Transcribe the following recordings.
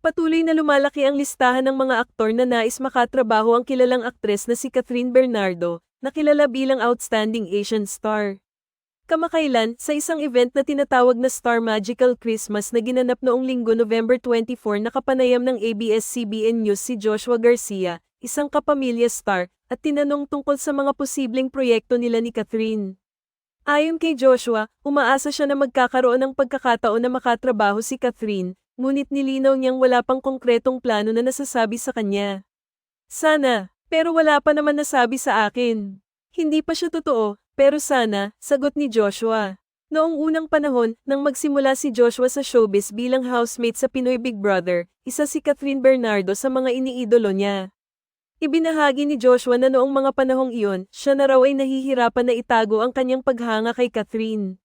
Patuloy na lumalaki ang listahan ng mga aktor na nais makatrabaho ang kilalang aktres na si Catherine Bernardo, na kilala bilang Outstanding Asian Star. Kamakailan, sa isang event na tinatawag na Star Magical Christmas na ginanap noong linggo November 24 nakapanayam ng ABS-CBN News si Joshua Garcia, isang kapamilya star, at tinanong tungkol sa mga posibleng proyekto nila ni Catherine. Ayon kay Joshua, umaasa siya na magkakaroon ng pagkakataon na makatrabaho si Catherine, ngunit nilinaw niyang wala pang konkretong plano na nasasabi sa kanya. Sana, pero wala pa naman nasabi sa akin. Hindi pa siya totoo, pero sana, sagot ni Joshua. Noong unang panahon, nang magsimula si Joshua sa showbiz bilang housemate sa Pinoy Big Brother, isa si Catherine Bernardo sa mga iniidolo niya. Ibinahagi ni Joshua na noong mga panahong iyon, siya na raw ay nahihirapan na itago ang kanyang paghanga kay Catherine.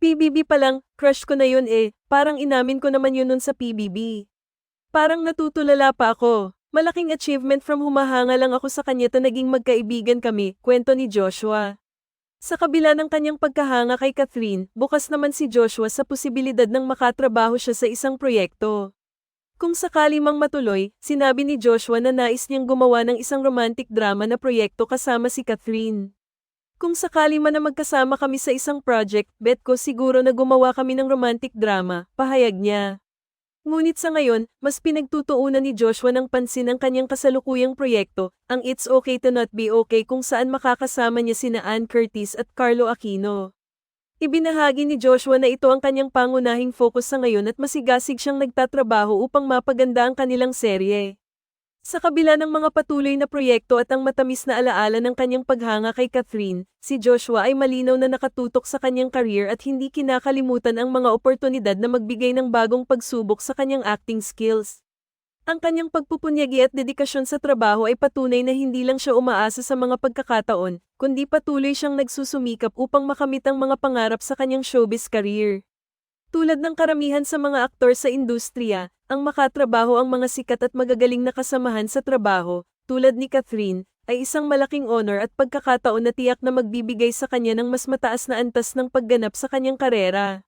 PBB pa lang, crush ko na yun eh, parang inamin ko naman yun nun sa PBB. Parang natutulala pa ako. Malaking achievement from humahanga lang ako sa kanya ta naging magkaibigan kami, kwento ni Joshua. Sa kabila ng kanyang pagkahanga kay Catherine, bukas naman si Joshua sa posibilidad ng makatrabaho siya sa isang proyekto. Kung sakali mang matuloy, sinabi ni Joshua na nais niyang gumawa ng isang romantic drama na proyekto kasama si Catherine. Kung sakali man na magkasama kami sa isang project, bet ko siguro na gumawa kami ng romantic drama, pahayag niya. Ngunit sa ngayon, mas pinagtutuunan ni Joshua ng pansin ang kanyang kasalukuyang proyekto, ang It's Okay to Not Be Okay kung saan makakasama niya sina Ann Curtis at Carlo Aquino. Ibinahagi ni Joshua na ito ang kanyang pangunahing focus sa ngayon at masigasig siyang nagtatrabaho upang mapaganda ang kanilang serye. Sa kabila ng mga patuloy na proyekto at ang matamis na alaala ng kanyang paghanga kay Catherine, si Joshua ay malinaw na nakatutok sa kanyang career at hindi kinakalimutan ang mga oportunidad na magbigay ng bagong pagsubok sa kanyang acting skills. Ang kanyang pagpupunyagi at dedikasyon sa trabaho ay patunay na hindi lang siya umaasa sa mga pagkakataon, kundi patuloy siyang nagsusumikap upang makamit ang mga pangarap sa kanyang showbiz career. Tulad ng karamihan sa mga aktor sa industriya, ang makatrabaho ang mga sikat at magagaling na kasamahan sa trabaho, tulad ni Catherine, ay isang malaking honor at pagkakataon na tiyak na magbibigay sa kanya ng mas mataas na antas ng pagganap sa kanyang karera.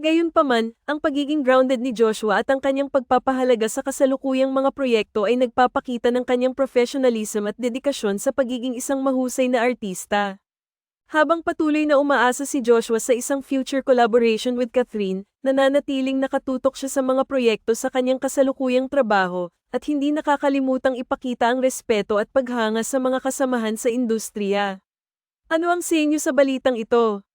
Gayunpaman, ang pagiging grounded ni Joshua at ang kanyang pagpapahalaga sa kasalukuyang mga proyekto ay nagpapakita ng kanyang professionalism at dedikasyon sa pagiging isang mahusay na artista. Habang patuloy na umaasa si Joshua sa isang future collaboration with Catherine, nananatiling nakatutok siya sa mga proyekto sa kanyang kasalukuyang trabaho, at hindi nakakalimutang ipakita ang respeto at paghanga sa mga kasamahan sa industriya. Ano ang senyo sa balitang ito?